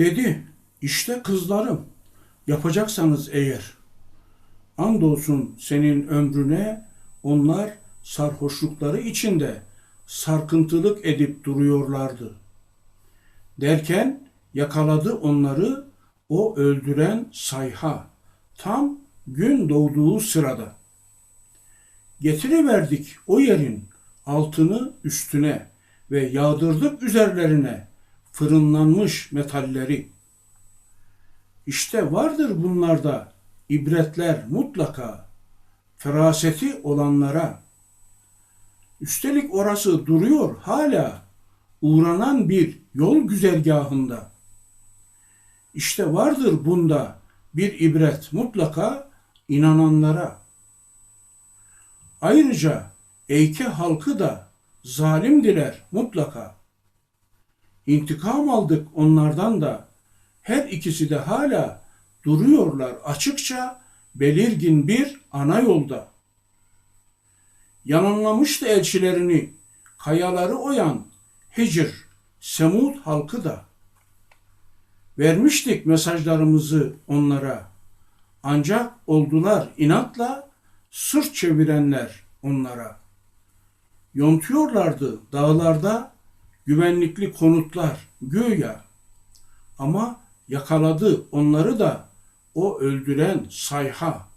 Dedi, işte kızlarım, yapacaksanız eğer. Andolsun senin ömrüne onlar sarhoşlukları içinde sarkıntılık edip duruyorlardı. Derken yakaladı onları o öldüren sayha tam gün doğduğu sırada. Getiriverdik o yerin altını üstüne ve yağdırdık üzerlerine fırınlanmış metalleri. İşte vardır bunlarda ibretler mutlaka feraseti olanlara. Üstelik orası duruyor hala uğranan bir yol güzergahında. İşte vardır bunda bir ibret mutlaka inananlara. Ayrıca Eyke halkı da zalimdiler mutlaka. İntikam aldık onlardan da her ikisi de hala duruyorlar açıkça belirgin bir ana yolda. Yananlamıştı elçilerini kayaları oyan Hicr, Semud halkı da. Vermiştik mesajlarımızı onlara. Ancak oldular inatla sırt çevirenler onlara. Yontuyorlardı dağlarda güvenlikli konutlar güya. Ama yakaladı onları da o öldüren sayha.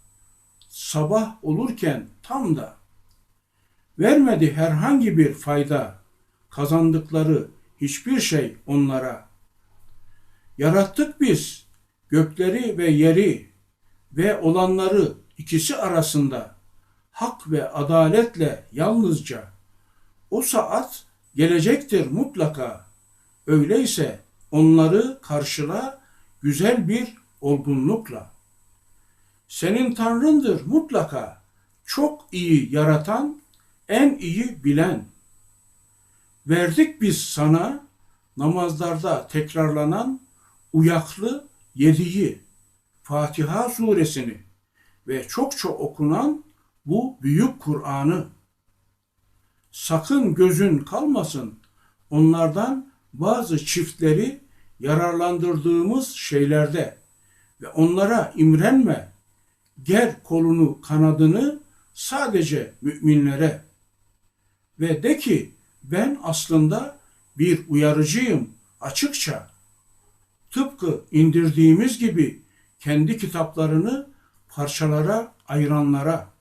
Sabah olurken tam da vermedi herhangi bir fayda kazandıkları hiçbir şey onlara. Yarattık biz gökleri ve yeri ve olanları ikisi arasında hak ve adaletle yalnızca. O saat gelecektir mutlaka. Öyleyse onları karşıla güzel bir olgunlukla. Senin Tanrındır mutlaka. Çok iyi yaratan, en iyi bilen. Verdik biz sana namazlarda tekrarlanan uyaklı yediği Fatiha suresini ve çokça okunan bu büyük Kur'an'ı. Sakın gözün kalmasın onlardan bazı çiftleri yararlandırdığımız şeylerde ve onlara imrenme. Ger kolunu kanadını sadece müminlere ve de ki ben aslında bir uyarıcıyım açıkça. Tıpkı indirdiğimiz gibi kendi kitaplarını parçalara ayıranlara